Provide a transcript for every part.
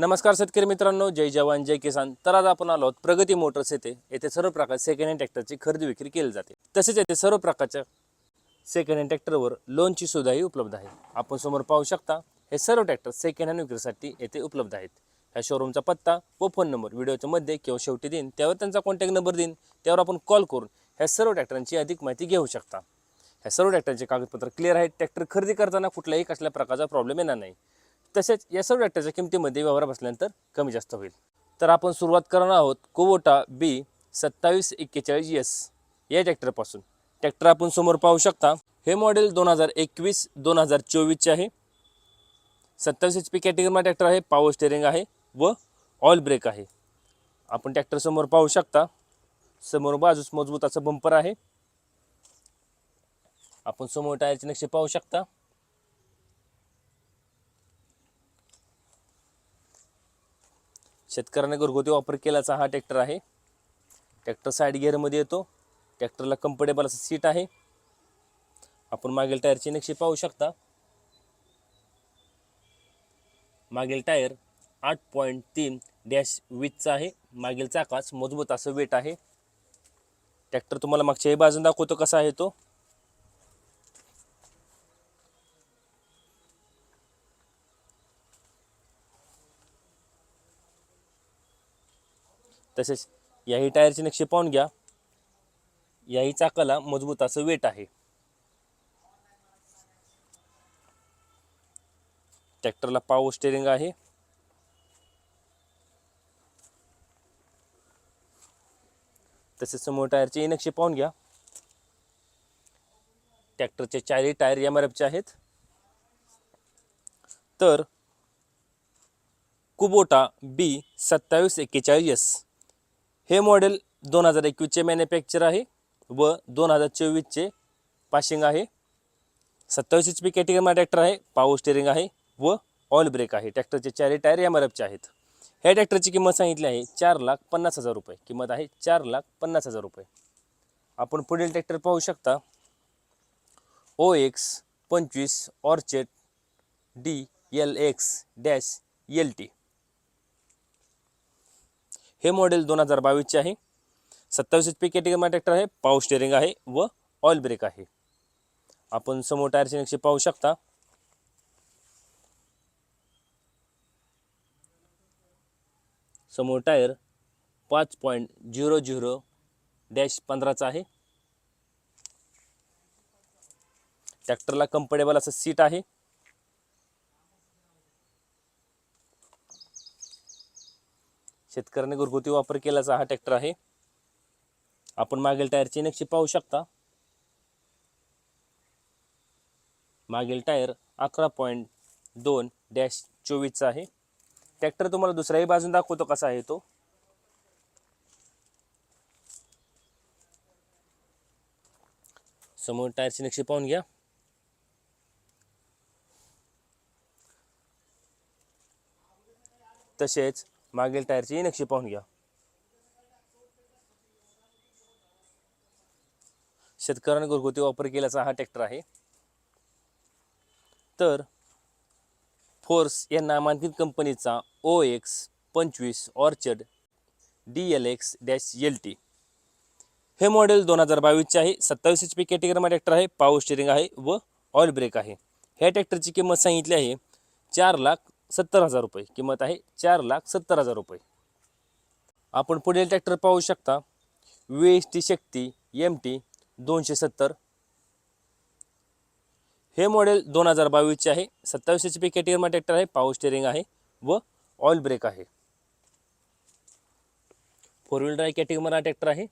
नमस्कार शेतकरी मित्रांनो जय जवान जय किसान. तर आज आपण आलो आहोत प्रगती मोटर्स येथे. येथे सर्व प्रकार सेकंड हँड ट्रॅक्टरची खरेदी विक्री केली जाते. तसेच येथे सर्व प्रकारच्या सेकंड हँड ट्रॅक्टरवर लोनची सुविधाही उपलब्ध आहे. आपण समोर पाहू शकता हे सर्व ट्रॅक्टर सेकंड हँड विक्रीसाठी येथे उपलब्ध आहेत. ह्या शोरूमचा पत्ता व फोन नंबर व्हिडिओच्या मध्ये किंवा शेवटी देईन त्यावर त्यांचा कॉन्टॅक्ट नंबर देईन त्यावर आपण कॉल करून ह्या सर्व ट्रॅक्टरांची अधिक माहिती घेऊ शकता. ह्या सर्व ट्रॅक्टरचे कागदपत्र क्लिअर आहेत. ट्रॅक्टर खरेदी करताना कुठल्याही कसल्या प्रकारचा प्रॉब्लेम येणार नाही. तसेच या सर्व ट्रॅक्टरच्या किमतीमध्ये व्यवहार बसल्यानंतर कमी जास्त होईल. तर आपण सुरुवात करणार आहोत कोवोटा बी सत्तावीस एक्केचाळीस एस या ट्रॅक्टरपासून ट्रॅक्टर आपण समोर पाहू शकता हे मॉडेल दोन हजार एकवीस दोन हजार चोवीसचे आहे. सत्तावीस एच पी कॅटेगरीमध्ये ट्रॅक्टर आहे पॉवर स्टेरिंग आहे व ऑइल ब्रेक आहे. आपण ट्रॅक्टर समोर पाहू शकता समोर बाजूस मजबूत असं बंपर आहे. आपण समोर टायरचे नक्षे पाहू शकता. शेतकऱ्याने घरगुती वापर केल्याचा हा ट्रॅक्टर आहे. ट्रॅक्टर साईड गिअरमध्ये येतो. ट्रॅक्टरला कम्फर्टेबल असं सीट आहे. आपण मागील टायरची नक्षी पाहू शकता. मागील टायर आठ पॉईंट तीन डॅश वीजचा आहे. मागील चाकाच मजबूत असं वेट आहे. ट्रॅक्टर तुम्हाला मागच्याही बाजून दाखवतो कसा आहे तो. तसेच याही टायरचे नक्षी पाहून घ्या. याही चाकाला मजबूत असं वेट आहे. ट्रॅक्टरला पावर स्टेरिंग आहे. तसेच समोर टायरचे नक्षी पाहून घ्या. ट्रॅक्टरचे चारही टायर एम आर एफचे आहेत. तर कुबोटा बी सत्तावीस एक्केचाळीस एस हे मॉडेल दोन हजार एकवीसचे मॅन्युफॅक्चर आहे व दोन हजार चोवीसचे पाशिंग आहे. सत्तावीस एच पी कॅटेगरीमध्ये ट्रॅक्टर आहे पावर स्टेरिंग आहे व ऑइल ब्रेक आहे. ट्रॅक्टरचे चारही टायर एम आर एफचे आहेत. ह्या ट्रॅक्टरची किंमत सांगितली आहे चार लाख पन्नास हजार रुपये. किंमत आहे चार लाख पन्नास हजार रुपये. आपण पुढील ट्रॅक्टर पाहू शकता. ओ एक्स पंचवीस orchard D L X dash L T हे मॉडेल दोन हजार बावीसचे आहे. सत्तावीस एच पी कॅटेगरीमध्ये ट्रॅक्टर आहे. पॉवर स्टेरिंग आहे व ऑइल ब्रेक आहे. आपण समोर टायरचे नक्षी पाहू शकता. समोर टायर पाच पॉईंट झिरो झिरो डॅश पंधराचा आहे. ट्रॅक्टरला कम्फर्टेबल असं सीट आहे. शेतकऱ्याने घरगुती वापर केल्याचा हा ट्रॅक्टर आहे. आपण मागील टायरची नक्षी पाहू शकता. मागील टायर अकरा पॉईंट दोन डॅश चोवीसचा आहे. ट्रॅक्टर तुम्हाला दुसऱ्याही बाजून दाखवतो कसा आहे तो. समोर टायरची नक्षी पाहून घ्या. तसेच मागील टायरची नक्षी पाहून घ्या. शेतकऱ्याने घरगुती वापर केल्याचा हा ट्रॅक्टर आहे. तर फोर्स या नामांकित कंपनीचा ओ एक्स पंचवीस orchard D L X dash L T हे मॉडेल दोन हजार बावीसचे आहे. सत्तावीस एच पी कॅटेगरीमध्ये ट्रॅक्टर आहे. पावर स्टेरिंग आहे व ऑइल ब्रेक आहे. ह्या ट्रॅक्टरची किंमत सांगितली आहे चार लाख सत्तर हजार रुपये. किंमत आहे चार लाख सत्तर हजार रुपये. आपण पुढील ट्रॅक्टर पाहू शकता. V S T Shakti M T दोनशे सत्तर. हे मॉडेल दोन हजार बावीसचे आहे. सत्तावीस एच पी कॅटेगरीमध्ये ट्रॅक्टर आहे. पावर स्टेरिंग आहे व ऑइल ब्रेक आहे. फोर व्हील ड्राईव्ह कॅटेगरीमध्ये हा ट्रॅक्टर आहे.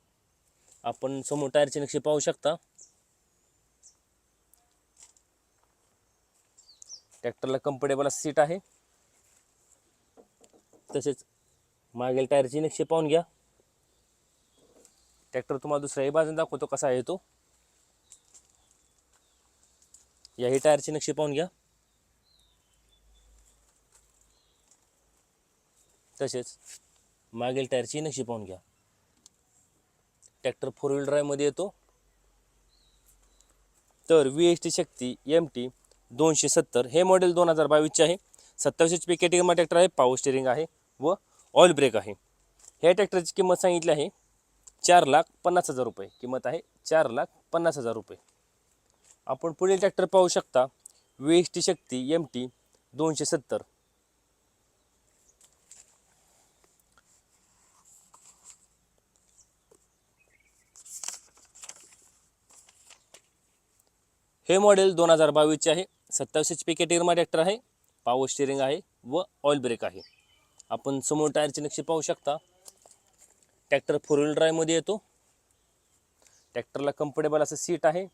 आपण समोर टायरचे नक्षी पाहू शकता. ट्रॅक्टरला कम्फर्टेबल सीट आहे. तसेच मागील टायरची नक्षी पाहून घ्या. ट्रॅक्टर तुम्हाला दुसऱ्याही बाजून दाखवतो कसा आहे तो. याही टायरची नक्षी पाहून घ्या. तसेच मागील टायरची नक्षी पाहून घ्या. ट्रॅक्टर फोर व्हील ड्राईव्हमध्ये येतो. तर V S T Shakti M T दोनशे सत्तर. हे मॉडेल दोन हजार बावीसचे आहे. सत्तावीस एच पी कॅटेगरीमा ट्रॅक्टर आहे. पावर स्टेरिंग आहे. व ऑइल ब्रेक आहे. ह्या ट्रॅक्टरची किंमत सांगितली आहे चार लाख पन्नास हजार रुपये. किंमत आहे चार लाख पन्नास हजार रुपये. आपण पुढील ट्रॅक्टर पाहू शकता. V S T Shakti M T दोनशे सत्तर. हे मॉडेल दोन हजार बावीसचे आहे. सत्तावीस एच पी कॅटेगरीमा ट्रॅक्टर आहे. पावर स्टिअरिंग आहे व ऑइल ब्रेक आहे. आपण समोर टायरचे नक्षी पाहू शकता. ट्रॅक्टर फोर व्हील ड्राईव्हमध्ये येतो. ट्रॅक्टरला कम्फर्टेबल असं सीट आहे.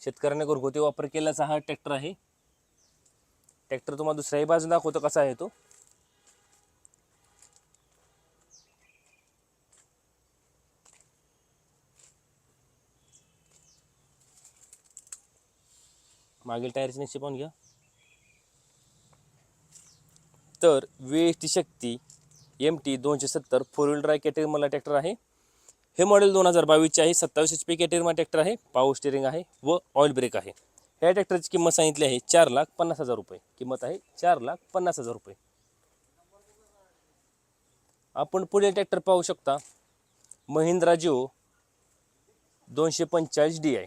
शेतकऱ्याने घरगुती वापर केल्याचा हा ट्रॅक्टर आहे. ट्रॅक्टर तुम्हाला दुसऱ्याही बाजून दाखवतो कसा आहे तो. मागील टायरची नक्षी पाहून घ्या. तर V S T Shakti M T दोनशे सत्तर फोर व्हील ड्राय कॅटेगरीमधला ट्रॅक्टर आहे. हे मॉडेल दोन हजार बावीसचे आहे सत्तावीस एच पी कॅटेगरीमा ट्रॅक्टर आहे पावर स्टिअरिंग आहे व ऑइल ब्रेक आहे. ह्या ट्रॅक्टरची किंमत सांगितली आहे चार लाख पन्नास हजार रुपये. किंमत आहे चार लाख पन्नास हजार रुपये. आपण पुढे ट्रॅक्टर पाहू शकता. महिंद्रा जिओ दोनशे पंचेचाळीस डी आहे.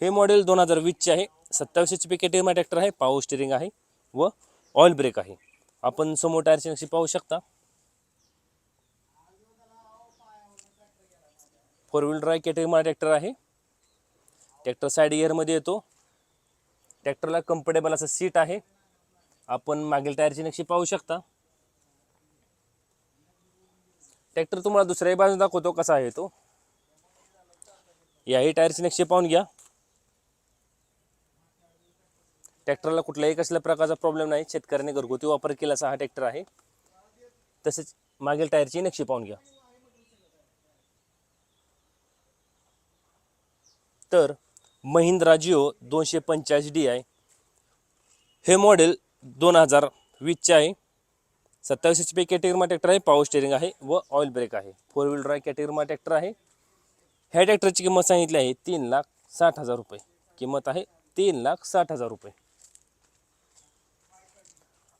हे मॉडेल दोन हजार वीसचे आहे सत्तावीस एच पी कॅटेगरीमध्ये ट्रॅक्टर आहे पावर स्टिअरिंग आहे. व ऑइल ब्रेक आहे. आपण समोर टायरची नक्षी पाहू शकता. फोर व्हील ड्राय कॅटेगरीमा ट्रॅक्टर आहे. ट्रॅक्टर साईड गिअरमध्ये येतो. ट्रॅक्टरला कम्फर्टेबल असं सीट आहे. आपण मागील टायरची नक्षी पाहू शकता. ट्रॅक्टर तुम्हाला दुसऱ्याही बाजून दाखवतो कसा आहे तो. याही टायरची नक्षी पाहून घ्या. ट्रॅक्टरला कुठल्याही कसल्या प्रकारचा प्रॉब्लेम नाही. शेतकऱ्याने घरगुती वापर केल्याचा हा ट्रॅक्टर आहे. तसेच मागील टायरची नक्षी पाहून घ्या. तर महिंद्रा जिओ दोनशे पंचेचाळीस डी आहे हे मॉडेल दोन हजार वीसचे आहे. सत्तावीस एच पी कॅटेगरीमा ट्रॅक्टर आहे. पॉवर स्टेअरिंग आहे व ऑइल ब्रेक आहे. फोर व्हील ड्राय कॅटेगरीमा ट्रॅक्टर आहे. ह्या ट्रॅक्टरची किंमत सांगितली आहे तीन लाख साठ हजार रुपये. किंमत आहे तीन लाख साठ हजार रुपये.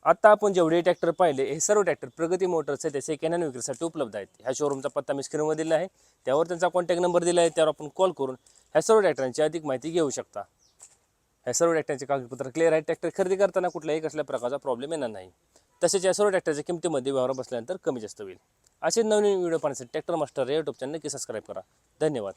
आता आपण जेवढे ट्रॅक्टर पाहिले हे सर्व ट्रॅक्टर प्रगती मोटर्स ते सेकंड हँड विक्रीसाठी उपलब्ध आहेत. ह्या शोरूमचा पत्ता मी स्क्रीनवर दिला आहे. त्यावर त्यांचा कॉन्टॅक्ट नंबर दिला आहे त्यावर आपण कॉल करून ह्या सर्व ट्रॅक्टरांची अधिक माहिती घेऊ शकता. ह्या सर्व ट्रॅक्टरचे कागदपत्र क्लिअर आहे ट्रॅक्टर खरेदी करताना कुठल्याही कसल्या प्रकारचा प्रॉब्लेम येणार नाही. तसेच या सर्व ट्रॅक्टरच्या किमतीमध्ये व्यवहार बसल्यानंतर कमी जास्त होईल. असे नवीन व्हिडिओ पाहण्यासाठी ट्रॅक्टर मास्टर या यूट्यूब चॅनल नक्की सबस्क्राईब करा. धन्यवाद.